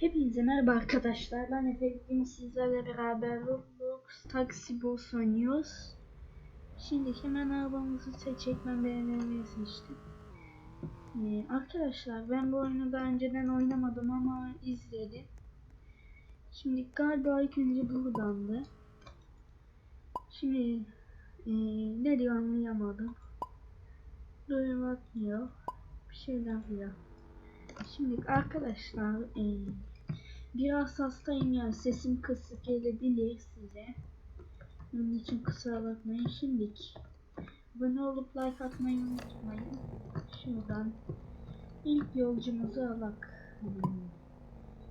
Hepinize merhaba arkadaşlar. Ben Efe bugün sizlerle beraber Roblox Taxi Boss oynuyoruz. Şimdi hemen arabamızı seçecek. Ben BMW'yi seçtim. Ee, arkadaşlar ben bu oyunu daha önceden oynamadım ama izledim. Şimdi galiba ilk önce buradandı. Şimdi ee, ne diyor anlayamadım. Böyle bakmıyor. Bir şeyler diyor. Şimdi arkadaşlar e, biraz hastayım yani sesim kısık gelebilir size. Onun için kusura bakmayın. Şimdi abone olup like atmayı unutmayın. Şuradan ilk yolcumuzu alak. Hmm.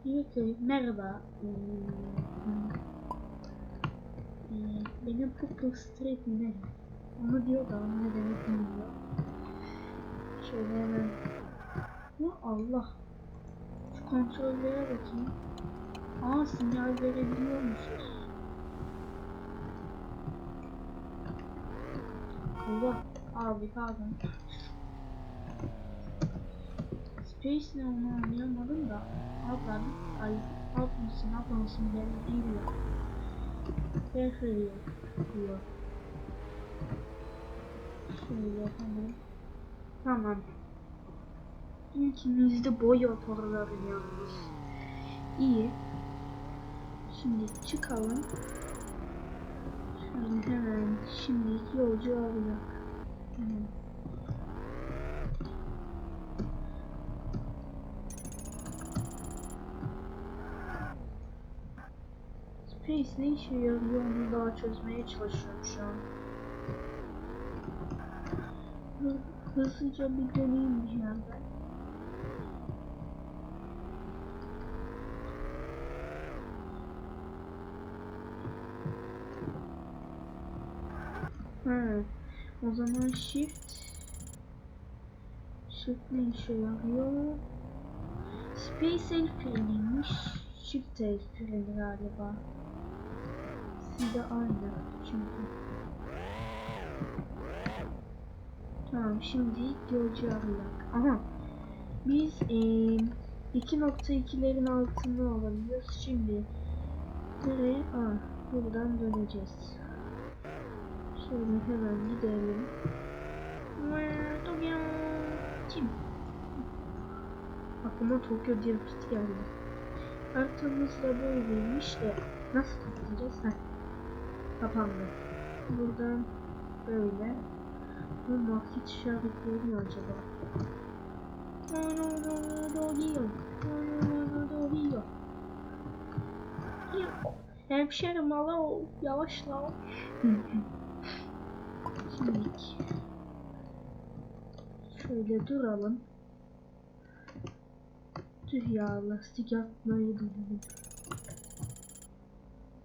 Yürüköy merhaba. Hmm. Ee, benim Purple Street ne? Onu diyor da ne demek bilmiyorum. Şöyle hemen ya Allah. Şu kontrollere bakayım. Aa sinyal verebiliyormuşuz. Allah. Abi pardon. Space ne onu anlayamadım da. Ablam. Ay. Ablamsın ablamsın beni geliyor. Veriyor. Diyor. Şöyle yapalım. Tamam. İkimiz de boy raporları yalnız. İyi. Şimdi çıkalım. Şöyle hemen şimdi yolcu alacak. Hemen. Space ne işe yarıyor onu daha çözmeye çalışıyorum şu an. Hı- Hızlıca bir deneyim bir yerden. Ha, o zaman shift shift ne işe yarıyor? Space el freniymiş. Shift el freni galiba. Sizde aynı çünkü. Tamam şimdi yolcu arayalım. Aha. Biz eee 2.2'lerin altında olabiliyoruz. Şimdi nereye? Aa, buradan döneceğiz. Şöyle hemen gidelim. Tokyo. Kim? Aklıma Tokyo Drift geldi. Haritamız da böyleymiş de nasıl kapatacağız? Heh. Kapandı. Buradan böyle. Bu vakit işaretleri mi acaba? Hemşerim alo yavaşla. Şimdi şöyle duralım. Tüh ya lastik atmayı dedim.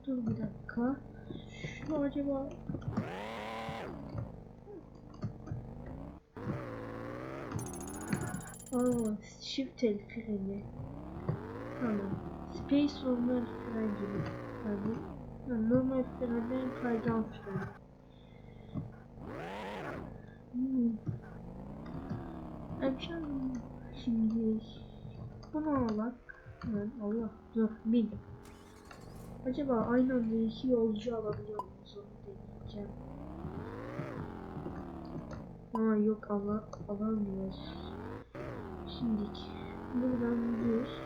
Dur bir dakika. Şu acaba Aa, shift el freni. Tamam. Space normal fren gibi. Yani normal frenden kaygan fren. Hmm. Akşam şimdi bunu alak. Yani Allah dur bin. Acaba aynı anda iki yolcu alabiliyor muyuz onu deneyeceğim. Aa yok ala alamıyoruz. Şimdi buradan gidiyoruz.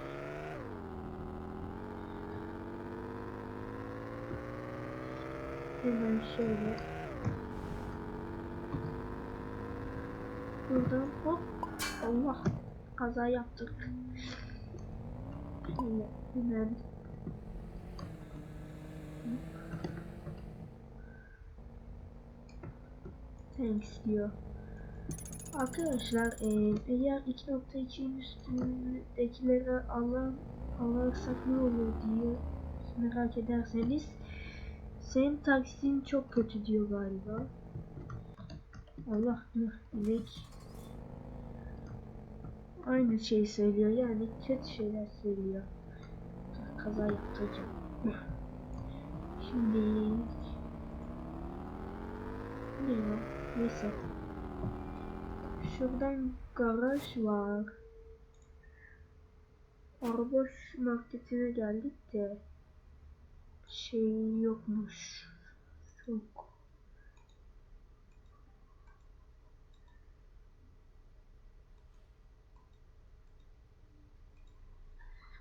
Hemen şöyle buradan hop Allah kaza yaptık. Hemen Thanks diyor. Arkadaşlar e, eğer 2.2'nin üstündekileri alan alırsak ne olur diye merak ederseniz senin taksin çok kötü diyor galiba. Allah dur. Aynı şey söylüyor yani kötü şeyler söylüyor. Kaza yaptıracağım. Şimdi ne ya? Neyse. Şuradan garaj var. Araba marketine geldik de şey yokmuş. Çok.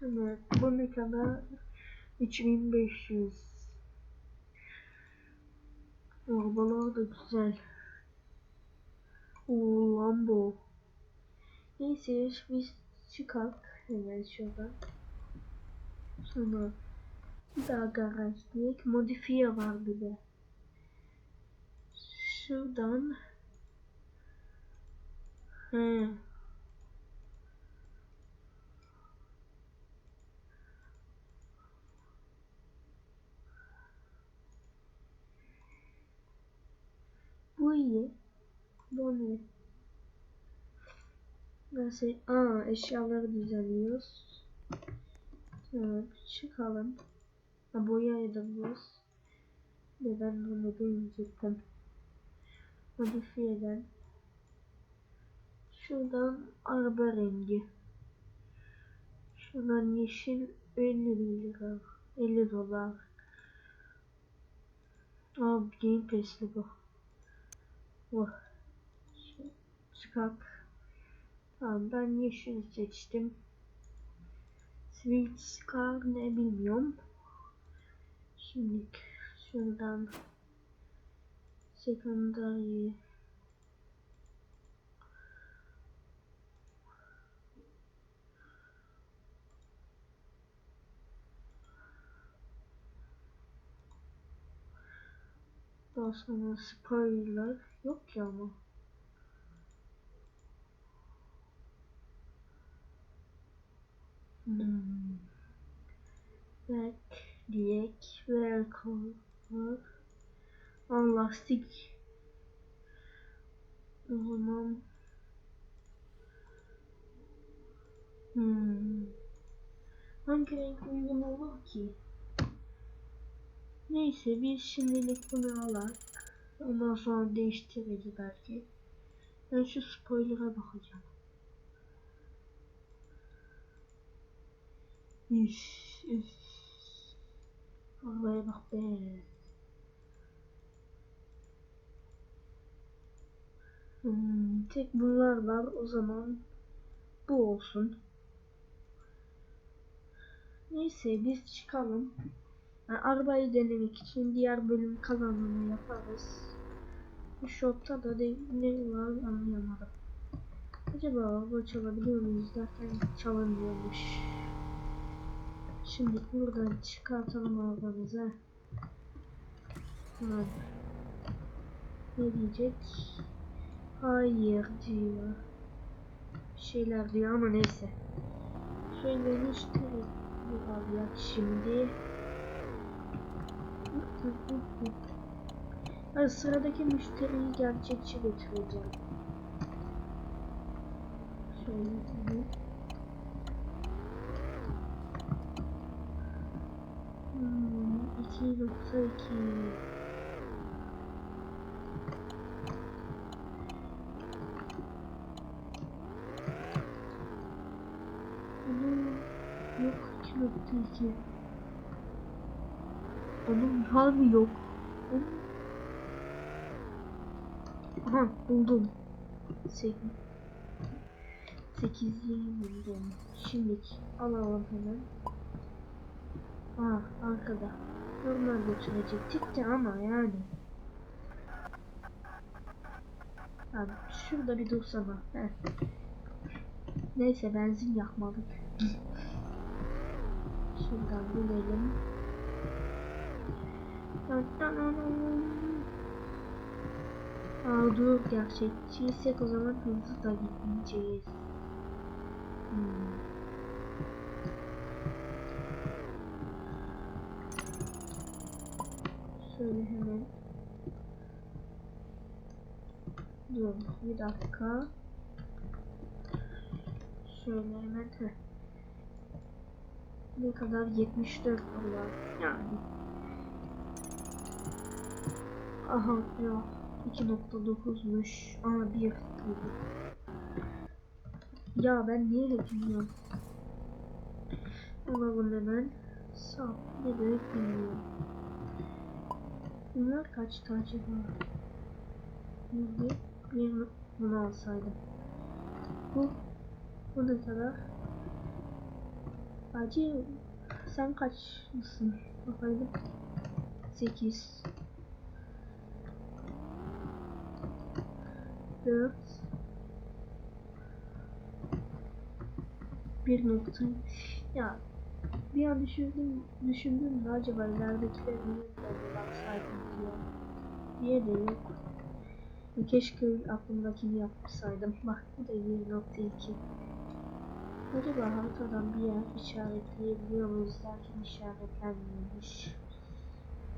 Evet, bu ne kadar? 3500. Arabalar da güzel. Oo Lambo. Neyse biz çıkak hemen şuradan. Sonra bir daha garaj diyek. Modifiye var bir de. Şuradan. He. İyi. Ne? Nasıl? Aa eşyaları düzenliyoruz. Evet çıkalım. Ha boya edebiliyoruz. Ve ben bunu deneyecektim. Modifiyeden. Şuradan araba rengi. Şuradan yeşil 50 lira. 50 dolar. Aa Game Pass'li bu. Şu- Çıkak. Tamam ben yeşil seçtim. Sweet Scar ne bilmiyorum. Şimdi şuradan secondary sonra spoiler yok ya ama. Hmm. Back, diyek, welcome, Aa, lastik. O zaman hmm. Hangi renk uygun olur ki? Neyse biz şimdilik bunu alalım. Ondan sonra değiştiririz belki. Ben şu spoiler'a bakacağım. Üf, üf. Arabaya bak be. Hmm, tek bunlar var. O zaman bu olsun. Neyse biz çıkalım. Yani arabayı denemek için diğer bölüm kazanımı yaparız. Bu shopta da de, ne var anlayamadım. Acaba araba çalabiliyor muyuz derken çalamıyormuş. Şimdi buradan çıkartalım arabamızı. Ha. Ne diyecek? Hayır diyor. Bir şeyler diyor ama neyse. Şöyle müşteri bir alacak şimdi. Ben sıradaki müşteriyi gerçekçi götüreceğim. Şöyle. Hmm, iki nokta iki. Onun yok iki nokta iki. Onun harbi yok. Aha buldum. Sekiz. Sekizliği buldum. Şimdi alalım hemen. Aa arkada. Normal götürecektik de ama yani. Abi şurada bir dursana. Heh. Neyse benzin yakmadık. Şuradan binelim. Dur gerçekçiysek o zaman hızlı da gitmeyeceğiz. Hmm. Şöyle hemen Dur bir dakika Şöyle hemen heh. Ne kadar 74 dolar yani Aha ya 2.9'muş Aa 1 Ya ben niye bilmiyorum Alalım hemen. Sağ. Ne demek bilmiyorum. Bunlar kaçtı acaba? Yüzde bir bunu alsaydım. Bu bu ne kadar? Hacı sen kaçlısın? Bakayım. 8 4 bir nokta ya bir an düşündüm düşündüm de acaba ileridekileri nereden baksaydım diye diye de yok. E, keşke aklımdakini yapsaydım. Bak bu da 1.2 acaba haritadan bir yer işaretleyebiliyor muyuz? Derken işaretlenmiyormuş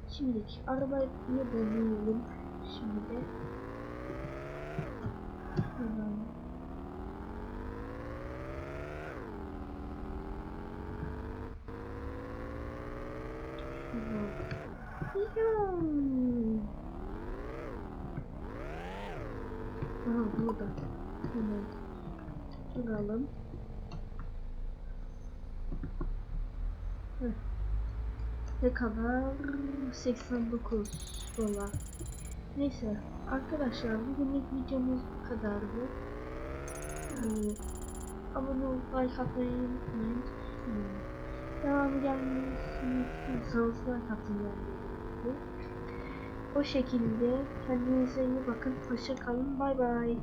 şimdilik arabayı deneyelim şimdi de. Aha burada. Hemen. Duralım. Ne kadar? 89 dolar. Neyse arkadaşlar bugünlük videomuz bu kadardı. Ee, abone olup like atmayı unutmayın. Hmm. Devamı gelmesini istiyorsanız like atın. O şekilde kendinize iyi bakın. Hoşça kalın. Bay bay.